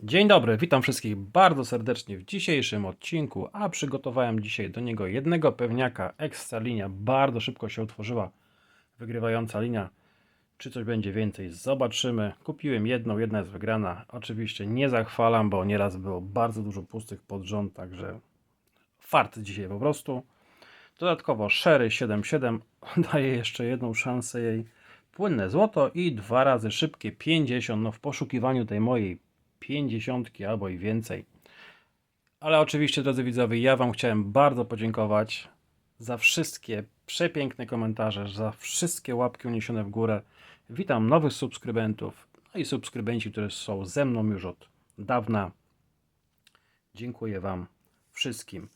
Dzień dobry, witam wszystkich bardzo serdecznie w dzisiejszym odcinku, a przygotowałem dzisiaj do niego jednego pewniaka, ekstra linia, bardzo szybko się utworzyła wygrywająca linia. Czy coś będzie więcej? Zobaczymy. Kupiłem jedną, jedna jest wygrana. Oczywiście nie zachwalam, bo nieraz było bardzo dużo pustych pod rząd, także fart dzisiaj po prostu. Dodatkowo Sherry 77 daje jeszcze jedną szansę jej. Płynne złoto i dwa razy szybkie 50. No w poszukiwaniu tej mojej 50 albo i więcej. Ale oczywiście, drodzy widzowie, ja Wam chciałem bardzo podziękować za wszystkie przepiękne komentarze, za wszystkie łapki uniesione w górę. Witam nowych subskrybentów, no i subskrybenci, którzy są ze mną już od dawna. Dziękuję Wam wszystkim.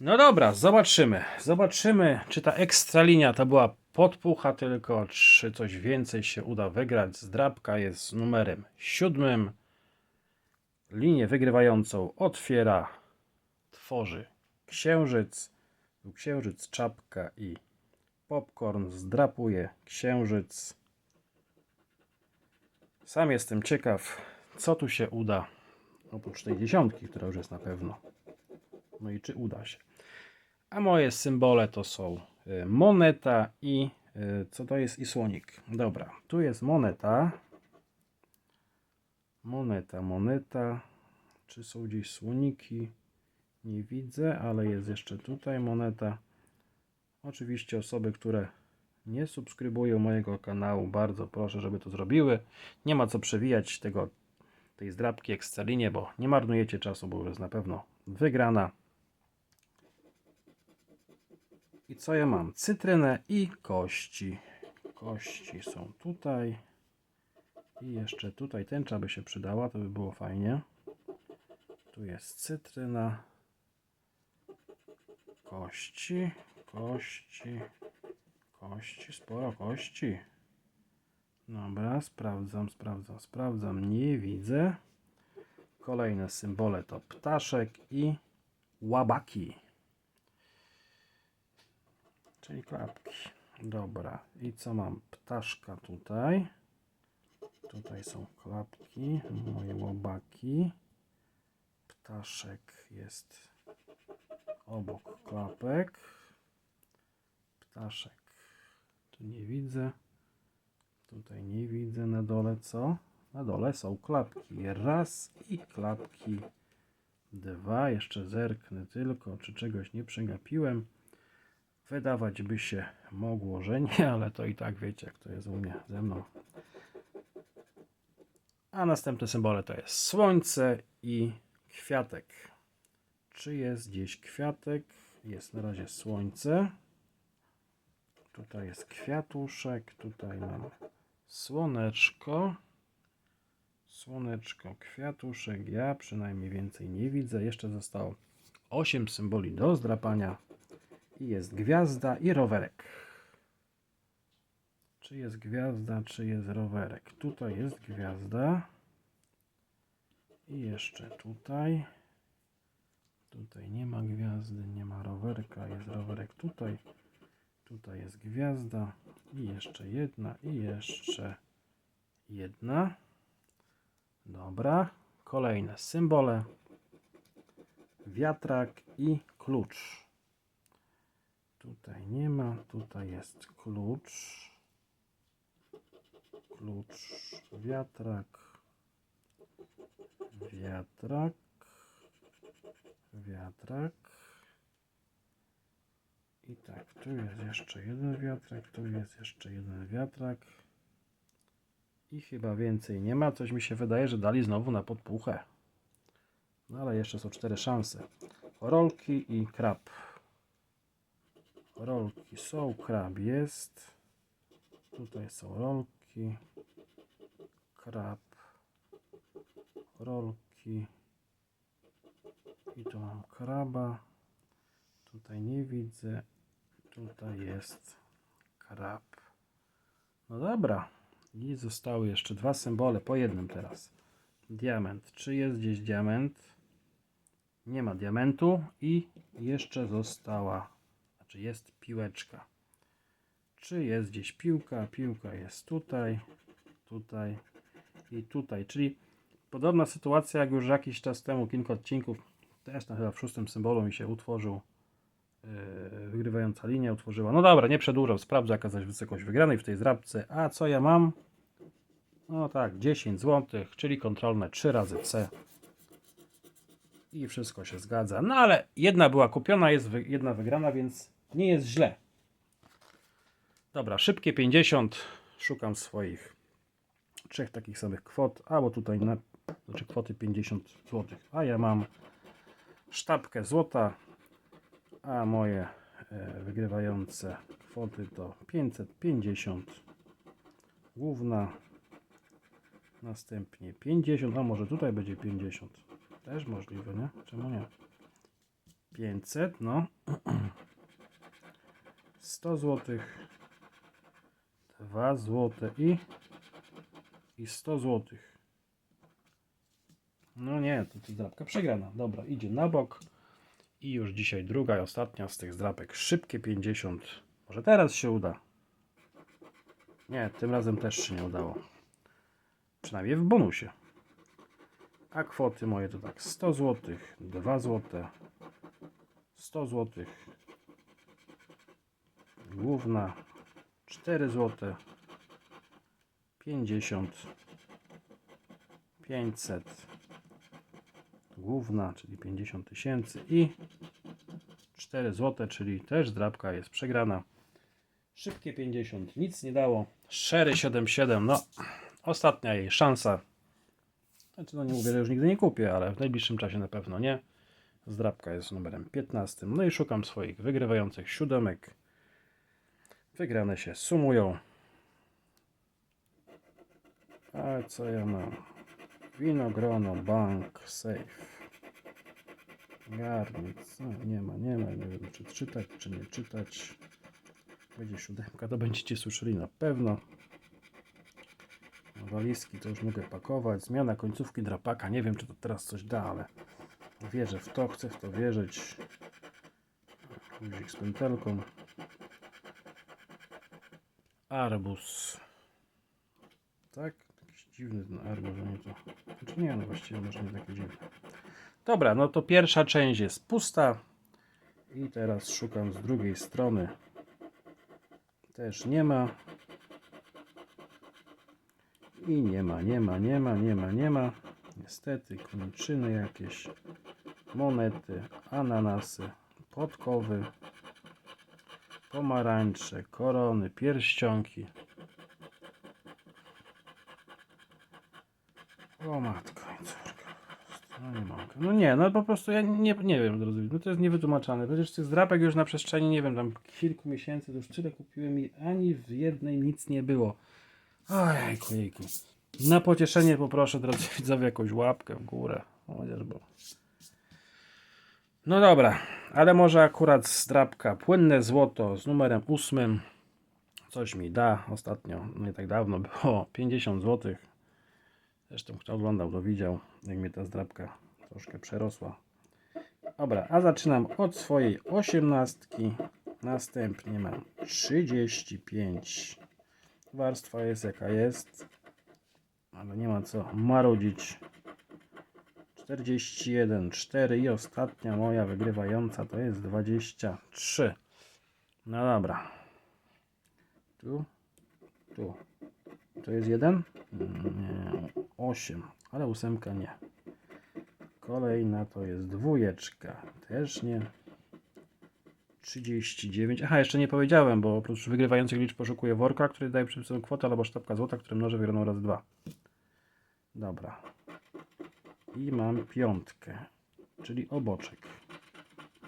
No dobra, zobaczymy. Zobaczymy, czy ta ekstra linia to była podpucha tylko, czy coś więcej się uda wygrać. Zdrabka jest numerem siódmym. Linię wygrywającą otwiera, tworzy księżyc. Księżyc, czapka i popcorn. Zdrapuje księżyc. Sam jestem ciekaw, co tu się uda. Oprócz tej dziesiątki, która już jest na pewno. No i czy uda się. A moje symbole to są y, moneta i y, co to jest i słonik. Dobra, tu jest moneta. Moneta, moneta. Czy są gdzieś słoniki? Nie widzę, ale jest jeszcze tutaj moneta. Oczywiście osoby, które nie subskrybują mojego kanału, bardzo proszę, żeby to zrobiły. Nie ma co przewijać tego, tej zdrabki ekscelinie, bo nie marnujecie czasu, bo jest na pewno wygrana. I co ja mam? Cytrynę i kości. Kości są tutaj. I jeszcze tutaj tęcza by się przydała, to by było fajnie. Tu jest cytryna. Kości, kości, kości, sporo kości. Dobra, sprawdzam, sprawdzam, sprawdzam. Nie widzę. Kolejne symbole to ptaszek i łabaki. Czyli klapki. Dobra. I co mam? Ptaszka tutaj. Tutaj są klapki, moje łobaki. Ptaszek jest obok klapek. Ptaszek tu nie widzę. Tutaj nie widzę na dole co? Na dole są klapki. Raz i klapki dwa. Jeszcze zerknę tylko, czy czegoś nie przegapiłem. Wydawać by się mogło, że nie, ale to i tak wiecie, jak to jest u mnie ze mną. A następne symbole to jest słońce i kwiatek. Czy jest gdzieś kwiatek? Jest na razie słońce. Tutaj jest kwiatuszek. Tutaj mam słoneczko. Słoneczko, kwiatuszek. Ja przynajmniej więcej nie widzę. Jeszcze zostało 8 symboli do zdrapania. I jest gwiazda i rowerek. Czy jest gwiazda, czy jest rowerek? Tutaj jest gwiazda. I jeszcze tutaj. Tutaj nie ma gwiazdy, nie ma rowerka, jest rowerek tutaj. Tutaj jest gwiazda. I jeszcze jedna, i jeszcze jedna. Dobra. Kolejne symbole. Wiatrak i klucz. Tutaj nie ma, tutaj jest klucz. Klucz, wiatrak, wiatrak, wiatrak. I tak, tu jest jeszcze jeden wiatrak, tu jest jeszcze jeden wiatrak. I chyba więcej nie ma. Coś mi się wydaje, że dali znowu na podpuchę. No ale jeszcze są cztery szanse. Rolki i krab. Rolki są, krab jest. Tutaj są rolki. Krab. Rolki. I tu mam kraba. Tutaj nie widzę. Tutaj jest krab. No dobra. I zostały jeszcze dwa symbole, po jednym teraz. Diament. Czy jest gdzieś diament? Nie ma diamentu. I jeszcze została znaczy jest piłeczka. Czy jest gdzieś piłka? Piłka jest tutaj, tutaj i tutaj. Czyli Podobna sytuacja jak już jakiś czas temu, kilka odcinków, też tam chyba w szóstym symbolu mi się utworzył yy, wygrywająca linia utworzyła. No dobra, nie przedłużam, sprawdzę jaka zaś wysokość wygranej w tej zdrabce. A co ja mam? No tak, 10 zł, czyli kontrolne 3 razy C. I wszystko się zgadza. No ale jedna była kupiona, jest wy, jedna wygrana, więc nie jest źle. Dobra, szybkie 50. Szukam swoich trzech takich samych kwot, albo tutaj na, znaczy kwoty 50 zł. A ja mam sztabkę złota, a moje e, wygrywające kwoty to 550 główna, następnie 50, a może tutaj będzie 50, też możliwe, nie? Czemu nie? 500, no 100 zł, 2 zł i i 100 zł. No nie, to, to zdrabka przegrana. Dobra, idzie na bok. I już dzisiaj druga i ostatnia z tych zdrapek. Szybkie 50. Może teraz się uda. Nie, tym razem też się nie udało. Przynajmniej w bonusie. A kwoty moje to tak 100 zł, 2 zł, 100 zł, główna 4 zł, 50, 500, główna, czyli 50 tysięcy i 4 zł, czyli też zdrabka jest przegrana. Szybkie 50, nic nie dało. Sherry 77, no ostatnia jej szansa. Znaczy, no nie mówię, że już nigdy nie kupię, ale w najbliższym czasie na pewno nie. Zdrabka jest numerem 15. No i szukam swoich wygrywających siódemek. Wygrane się sumują. A co ja mam? Winogrono, bank, safe. Garnic. No, nie ma, nie ma. Nie wiem, czy czytać, czy nie czytać. Będzie siódemka, to będziecie słyszeli na pewno. Walizki to już mogę pakować. Zmiana końcówki drapaka. Nie wiem, czy to teraz coś da, ale wierzę w to, chcę w to wierzyć. Guzik z pętelką. Arbus. Tak? Jakiś dziwny ten arbus, nie to. Znaczy nie, no właściwie może nie taki dziwny. Dobra, no to pierwsza część jest pusta. I teraz szukam z drugiej strony. Też nie ma. I nie ma, nie ma, nie ma, nie ma, nie ma. Niestety, kończyny jakieś, monety, ananasy, podkowy, pomarańcze, korony, pierścionki. O matko, i córka. No nie mogę. No nie, no po prostu ja nie, nie wiem, drodzy. No to jest niewytłumaczane. Przecież tych zdrapek już na przestrzeni, nie wiem, tam kilku miesięcy, to już tyle kupiłem i ani w jednej nic nie było. Ojejku, jejku. Na pocieszenie poproszę, drodzy widzowie, jakąś łapkę w górę. Chociaż bo... No dobra, ale może akurat zdrapka płynne złoto z numerem ósmym coś mi da. Ostatnio, nie tak dawno było 50 zł. Zresztą kto oglądał, to widział, jak mnie ta zdrapka troszkę przerosła. Dobra, a zaczynam od swojej osiemnastki. Następnie mam 35. Warstwa jest jaka jest, ale nie ma co marudzić. 41, 4 i ostatnia moja wygrywająca to jest 23. No dobra. Tu, tu. To jest jeden? Nie, 8, ale ósemka nie. Kolejna to jest dwójeczka, też nie. 39. Aha, jeszcze nie powiedziałem, bo oprócz wygrywających liczb poszukuję worka, który daje przypisową kwotę, albo sztabka złota, który mnoży wygraną razy dwa. Dobra. I mam piątkę, czyli oboczek.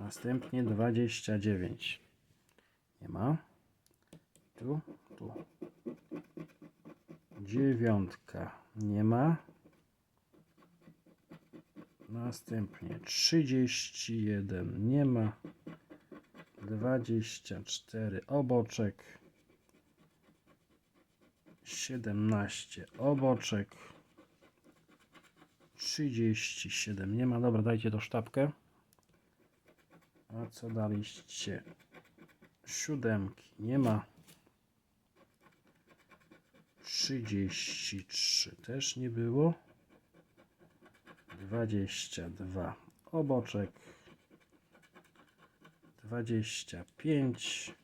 Następnie 29. Nie ma. Tu, tu. Dziewiątka. Nie ma. Następnie 31. Nie ma. 24 oboczek. 17 oboczek. 37 nie ma. Dobra, dajcie to sztabkę. A co daliście? Siódemki nie ma. 33 też nie było. 22 oboczek, 25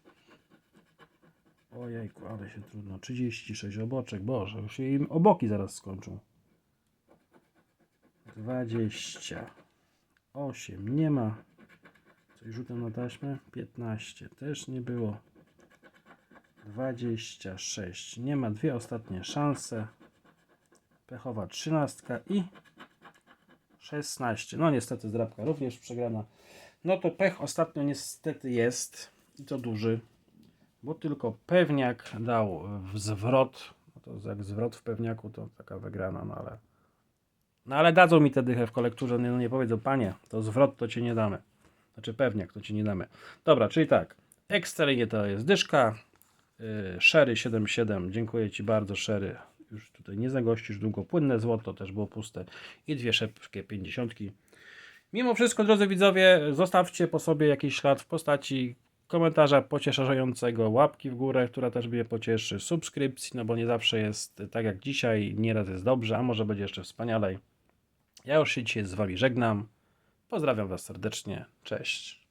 ojejku, ale się trudno, 36 oboczek, boże, już się im oboki zaraz skończą. 28 nie ma. Coś rzutem na taśmę? 15 też nie było. 26 nie ma. Dwie ostatnie szanse. Pechowa 13 i 16. No niestety zdrabka również przegrana. No to pech ostatnio niestety jest i to duży, bo tylko pewniak dał w zwrot. No to jak zwrot w pewniaku to taka wygrana, no ale no ale dadzą mi tę dychę w kolekturze, no nie powiedzą, panie, to zwrot to ci nie damy. Znaczy pewniak to ci nie damy. Dobra, czyli tak, Excellinie to jest dyszka, yy, Sherry 7.7, dziękuję ci bardzo Sherry, już tutaj nie zagościsz długo, płynne złoto też było puste i dwie szybkie 50. Mimo wszystko, drodzy widzowie, zostawcie po sobie jakiś ślad w postaci komentarza pocieszającego, łapki w górę, która też mnie pocieszy, subskrypcji, no bo nie zawsze jest tak jak dzisiaj, nieraz jest dobrze, a może będzie jeszcze wspanialej. Ja już się dzisiaj z Wami żegnam. Pozdrawiam Was serdecznie. Cześć.